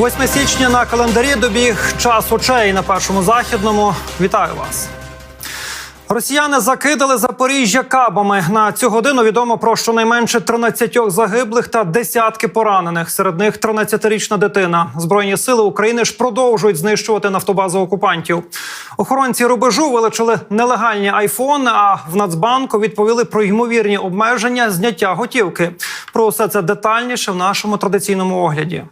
8 січня на календарі добіг час очей на першому західному. Вітаю вас. Росіяни закидали Запоріжжя кабами. На цю годину відомо про щонайменше 13 загиблих та десятки поранених. Серед них 13-річна дитина. Збройні сили України ж продовжують знищувати нафтобазу окупантів. Охоронці рубежу вилучили нелегальні айфони. А в Нацбанку відповіли про ймовірні обмеження зняття готівки. Про все це детальніше в нашому традиційному огляді.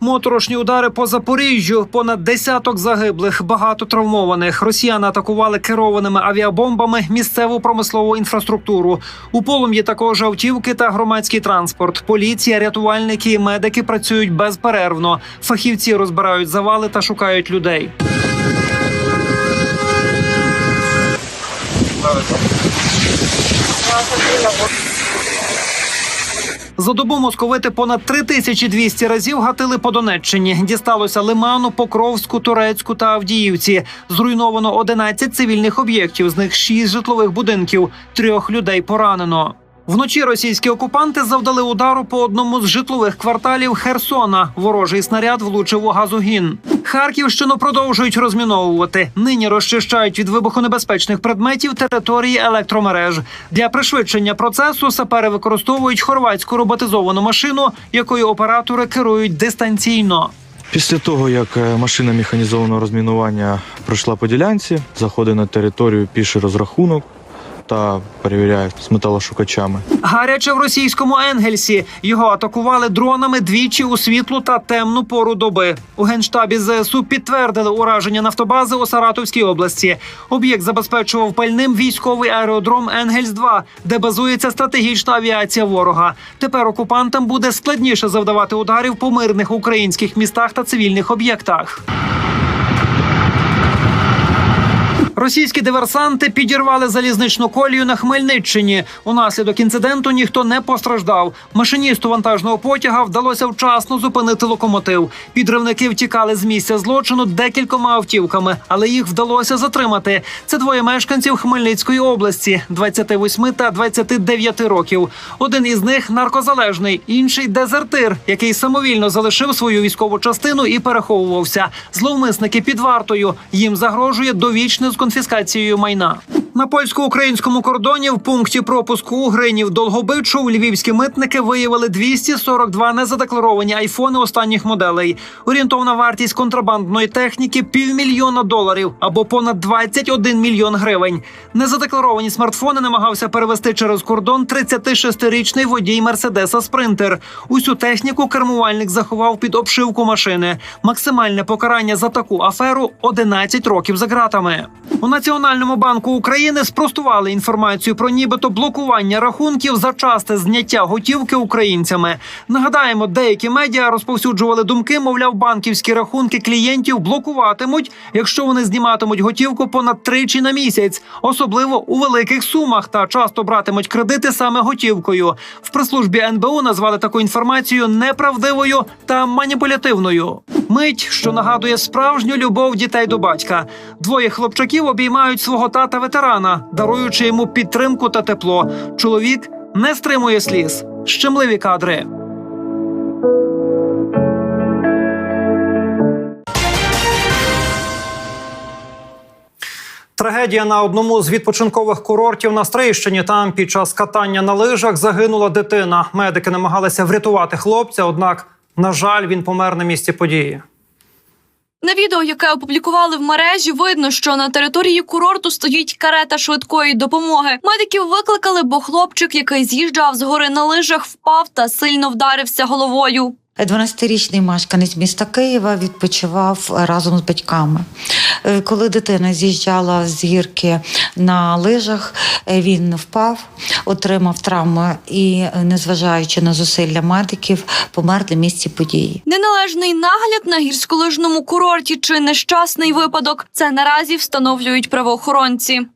Моторошні удари по Запоріжжю, понад десяток загиблих, багато травмованих. Росіяни атакували керованими авіабомбами місцеву промислову інфраструктуру. У полум'ї також автівки та громадський транспорт. Поліція, рятувальники і медики працюють безперервно. Фахівці розбирають завали та шукають людей. За добу московити понад 3200 разів гатили по Донеччині. Дісталося Лиману, Покровську, Турецьку та Авдіївці. Зруйновано 11 цивільних об'єктів, з них 6 житлових будинків. Трьох людей поранено. Вночі російські окупанти завдали удару по одному з житлових кварталів Херсона. Ворожий снаряд влучив у газогін. Харківщину продовжують розміновувати. Нині розчищають від вибухонебезпечних предметів території електромереж. Для пришвидшення процесу сапери використовують хорватську роботизовану машину, якою оператори керують дистанційно. Після того, як е, машина механізованого розмінування пройшла по ділянці, заходить на територію піший розрахунок та перевіряє з металошукачами. Гаряче в російському Енгельсі. Його атакували дронами двічі у світлу та темну пору доби. У генштабі ЗСУ підтвердили ураження нафтобази у Саратовській області. Об'єкт забезпечував пальним військовий аеродром Енгельс 2 де базується стратегічна авіація ворога. Тепер окупантам буде складніше завдавати ударів по мирних українських містах та цивільних об'єктах. Російські диверсанти підірвали залізничну колію на Хмельниччині. Унаслідок інциденту ніхто не постраждав. Машиністу вантажного потяга вдалося вчасно зупинити локомотив. Підривники втікали з місця злочину декількома автівками, але їх вдалося затримати. Це двоє мешканців Хмельницької області 28 та 29 років. Один із них наркозалежний, інший дезертир, який самовільно залишив свою військову частину і переховувався. Зловмисники під вартою. Їм загрожує довічне з конфіскацією майна. На польсько-українському кордоні в пункті пропуску у Гринів Долгобичу львівські митники виявили 242 незадекларовані айфони останніх моделей. Орієнтовна вартість контрабандної техніки півмільйона доларів або понад 21 мільйон гривень. Незадекларовані смартфони намагався перевести через кордон 36-річний водій Мерседеса Спринтер. Усю техніку кермувальник заховав під обшивку машини. Максимальне покарання за таку аферу 11 років за ґратами. У Національному банку України спростували інформацію про нібито блокування рахунків за часте зняття готівки українцями. Нагадаємо, деякі медіа розповсюджували думки, мовляв, банківські рахунки клієнтів блокуватимуть, якщо вони зніматимуть готівку понад тричі на місяць, особливо у великих сумах, та часто братимуть кредити саме готівкою. В прес-службі НБУ назвали таку інформацію неправдивою та маніпулятивною. Мить, що нагадує справжню любов дітей до батька. Двоє хлопчаків обіймають свого тата ветерана, даруючи йому підтримку та тепло. Чоловік не стримує сліз. Щемливі кадри. Трагедія на одному з відпочинкових курортів на Стрийщині. Там під час катання на лижах загинула дитина. Медики намагалися врятувати хлопця, однак, на жаль, він помер на місці події. На відео, яке опублікували в мережі, видно, що на території курорту стоїть карета швидкої допомоги. Медиків викликали, бо хлопчик, який з'їжджав з гори на лижах, впав та сильно вдарився головою. 12-річний мешканець міста Києва відпочивав разом з батьками. Е, Коли дитина з'їжджала з гірки на лижах, е, він впав, отримав травми і, е, незважаючи на зусилля медиків, помер на місці події. Неналежний нагляд на гірськолижному курорті чи нещасний випадок. Це наразі встановлюють правоохоронці.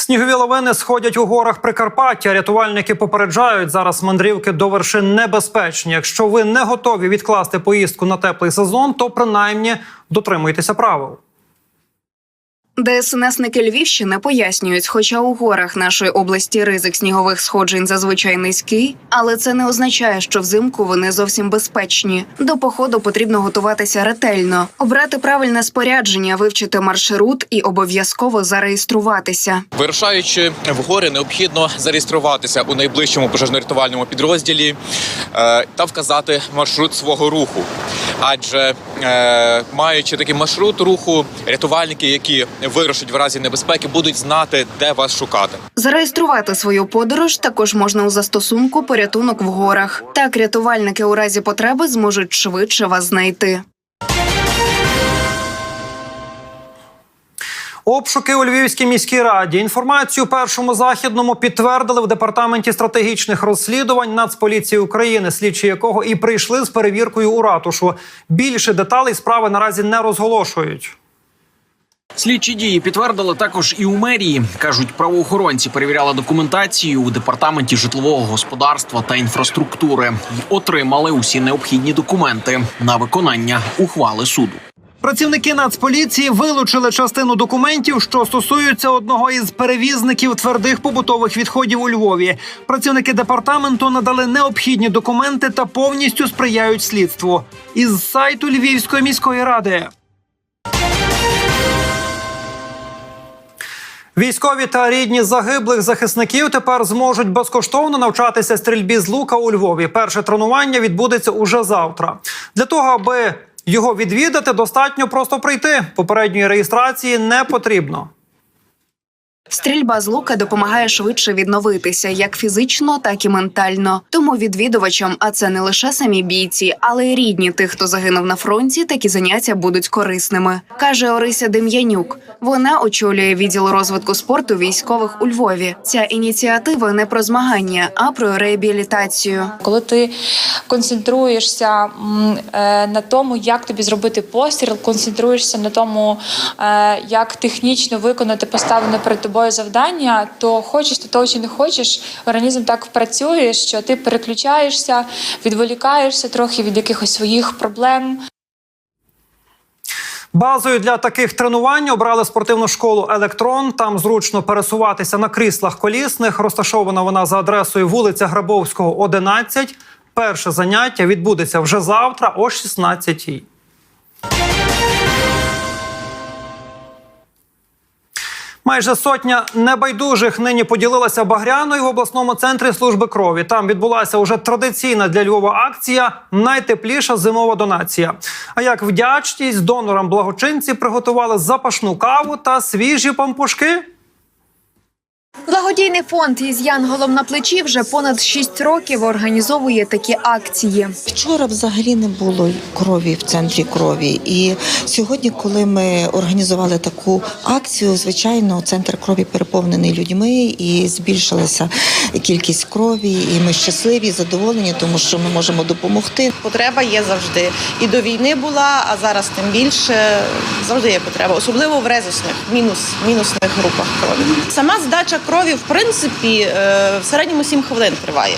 Снігові лавини сходять у горах Прикарпаття. Рятувальники попереджають зараз мандрівки до вершин небезпечні. Якщо ви не готові відкласти поїздку на теплий сезон, то принаймні дотримуйтеся правил. ДСНСники Львівщини пояснюють, хоча у горах нашої області ризик снігових сходжень зазвичай низький, але це не означає, що взимку вони зовсім безпечні. До походу потрібно готуватися ретельно, обрати правильне спорядження, вивчити маршрут і обов'язково зареєструватися. Вирушаючи в гори, необхідно зареєструватися у найближчому пожежно-рятувальному підрозділі е, та вказати маршрут свого руху. Адже е, маючи такий маршрут руху, рятувальники, які вирушать в разі небезпеки, будуть знати, де вас шукати. Зареєструвати свою подорож також можна у застосунку порятунок в горах. Так рятувальники у разі потреби зможуть швидше вас знайти. Обшуки у Львівській міській раді. Інформацію першому західному підтвердили в департаменті стратегічних розслідувань Нацполіції України, слідчі якого і прийшли з перевіркою у ратушу. Більше деталей справи наразі не розголошують. Слідчі дії підтвердили також і у мерії. кажуть, правоохоронці перевіряли документацію у департаменті житлового господарства та інфраструктури і отримали усі необхідні документи на виконання ухвали суду. Працівники Нацполіції вилучили частину документів, що стосуються одного із перевізників твердих побутових відходів у Львові. Працівники департаменту надали необхідні документи та повністю сприяють слідству. Із сайту Львівської міської ради. Військові та рідні загиблих захисників тепер зможуть безкоштовно навчатися стрільбі з лука у Львові. Перше тренування відбудеться уже завтра. Для того, аби його відвідати, достатньо просто прийти. Попередньої реєстрації не потрібно. Стрільба з лука допомагає швидше відновитися як фізично, так і ментально. Тому відвідувачам, а це не лише самі бійці, але й рідні тих, хто загинув на фронті, такі заняття будуть корисними, каже Орися Дем'янюк. Вона очолює відділ розвитку спорту військових у Львові. Ця ініціатива не про змагання, а про реабілітацію. Коли ти концентруєшся е, на тому, як тобі зробити постріл, концентруєшся на тому, е, як технічно виконати поставлене перед тобою завдання, то хочеш ти того чи не хочеш, організм так працює, що ти переключаєшся, відволікаєшся трохи від якихось своїх проблем. Базою для таких тренувань обрали спортивну школу Електрон. Там зручно пересуватися на кріслах колісних. Розташована вона за адресою вулиця Грабовського, 11. Перше заняття відбудеться вже завтра о 16-й. Майже сотня небайдужих нині поділилася багряною в обласному центрі служби крові. Там відбулася уже традиційна для Львова акція Найтепліша зимова донація. А як вдячність донорам благочинці приготували запашну каву та свіжі пампушки. Благодійний фонд із Янголом на плечі вже понад 6 років організовує такі акції. Вчора взагалі не було крові в центрі крові. І сьогодні, коли ми організували таку акцію, звичайно, центр крові переповнений людьми і збільшилася кількість крові. І ми щасливі, задоволені, тому що ми можемо допомогти. Потреба є завжди. І до війни була, а зараз тим більше завжди є потреба, особливо в резусних, мінус, мінусних групах крові. Сама здача крові, в принципі, е, в середньому 7 хвилин триває.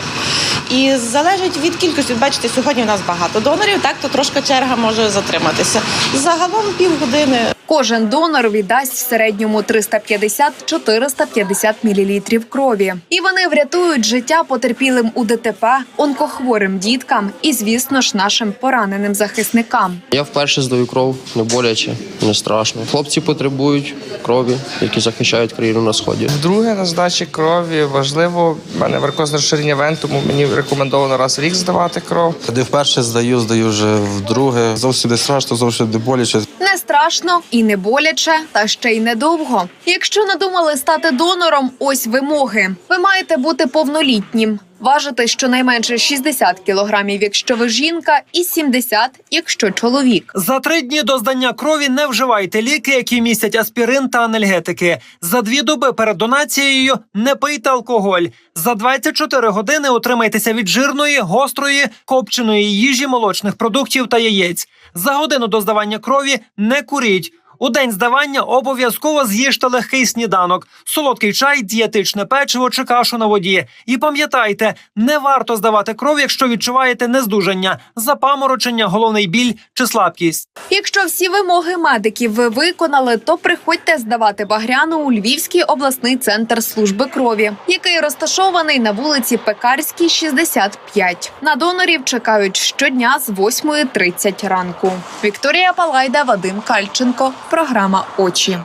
І залежить від кількості. Бачите, сьогодні у нас багато донорів, так то трошки черга може затриматися. Загалом півгодини. Кожен донор віддасть в середньому 350-450 мл крові. І вони врятують життя потерпілим у ДТП, онкохворим діткам і, звісно ж, нашим пораненим захисникам. Я вперше здаю кров, не боляче, не страшно. Хлопці потребують крові, які захищають країну на сході. Друге на здачі крові важливо. У мене варикозне розширення вен, тому мені рекомендовано раз в рік здавати кров. Коли вперше здаю, здаю вже вдруге. Зовсім не страшно, зовсім не боляче. Не страшно і не боляче, та ще й недовго. Якщо надумали стати донором, ось вимоги. Ви маєте бути повнолітнім. Важити щонайменше 60 кілограмів, якщо ви жінка, і 70, якщо чоловік. За три дні до здання крові не вживайте ліки, які містять аспірин та анальгетики. За дві доби перед донацією не пийте алкоголь. За 24 години утримайтеся від жирної, гострої, копченої їжі, молочних продуктів та яєць. За годину до здавання крові не куріть. У день здавання обов'язково з'їжте легкий сніданок, солодкий чай, дієтичне печиво чи кашу на воді. І пам'ятайте, не варто здавати кров, якщо відчуваєте нездужання, запаморочення, головний біль чи слабкість. Якщо всі вимоги медиків ви виконали, то приходьте здавати багряну у Львівський обласний центр служби крові, який розташований на вулиці Пекарській, 65. На донорів чекають щодня з 8.30 ранку. Вікторія Палайда, Вадим Кальченко. Програма Очі.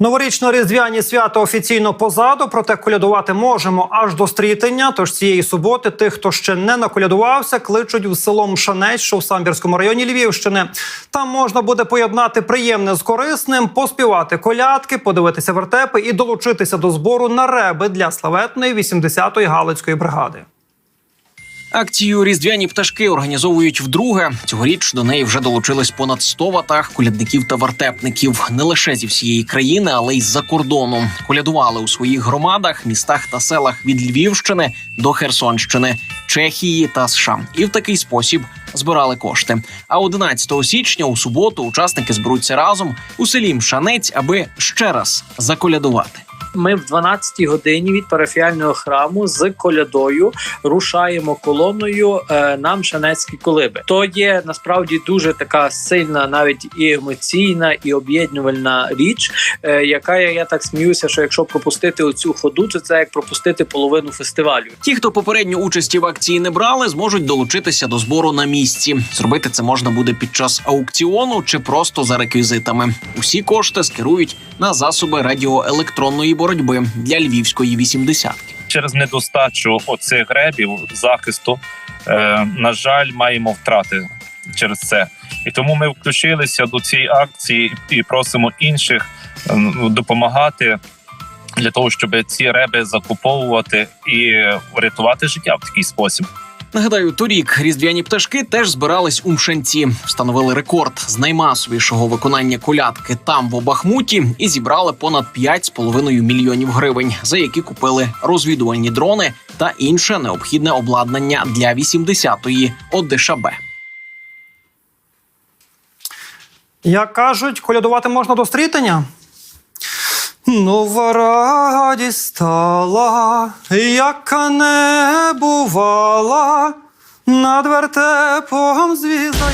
Новорічно-різдвяні свята офіційно позаду, проте колядувати можемо аж до стрітення. Тож цієї суботи тих, хто ще не наколядувався, кличуть в село Мшанець, що в Самбірському районі Львівщини. Там можна буде поєднати приємне з корисним, поспівати колядки, подивитися вертепи і долучитися до збору на реби для славетної 80-ї галицької бригади. Акцію Різдвяні пташки організовують вдруге. Цьогоріч до неї вже долучилось понад 100 ватаг колядників та вертепників не лише зі всієї країни, але й з-за кордону. Колядували у своїх громадах, містах та селах від Львівщини до Херсонщини, Чехії та США. І в такий спосіб збирали кошти. А 11 січня у суботу учасники зберуться разом у селі Мшанець, аби ще раз заколядувати. Ми в 12-й годині від парафіального храму з колядою рушаємо колоною е, на Мшанецькі колиби. То є насправді дуже така сильна, навіть і емоційна, і об'єднувальна річ, е, яка я, так сміюся, що якщо пропустити оцю ходу, то це як пропустити половину фестивалю. Ті, хто попередньо участі в акції не брали, зможуть долучитися до збору на місці. Зробити це можна буде під час аукціону чи просто за реквізитами. Усі кошти скерують на засоби радіоелектронної боротьби для львівської вісімдесятки. через недостачу оцих гребів захисту, е, на жаль, маємо втрати через це. І тому ми включилися до цієї акції і просимо інших е, допомагати для того, щоб ці реби закуповувати і рятувати життя в такий спосіб. Нагадаю, торік різдвяні пташки теж збирались у Мшанці, встановили рекорд з наймасовішого виконання колядки там в Бахмуті і зібрали понад 5,5 мільйонів гривень, за які купили розвідувальні дрони та інше необхідне обладнання для 80-ї ОДШБ. Як кажуть, колядувати можна до стрітення? Нова радість стала, яка не бувала, над вертепом звізда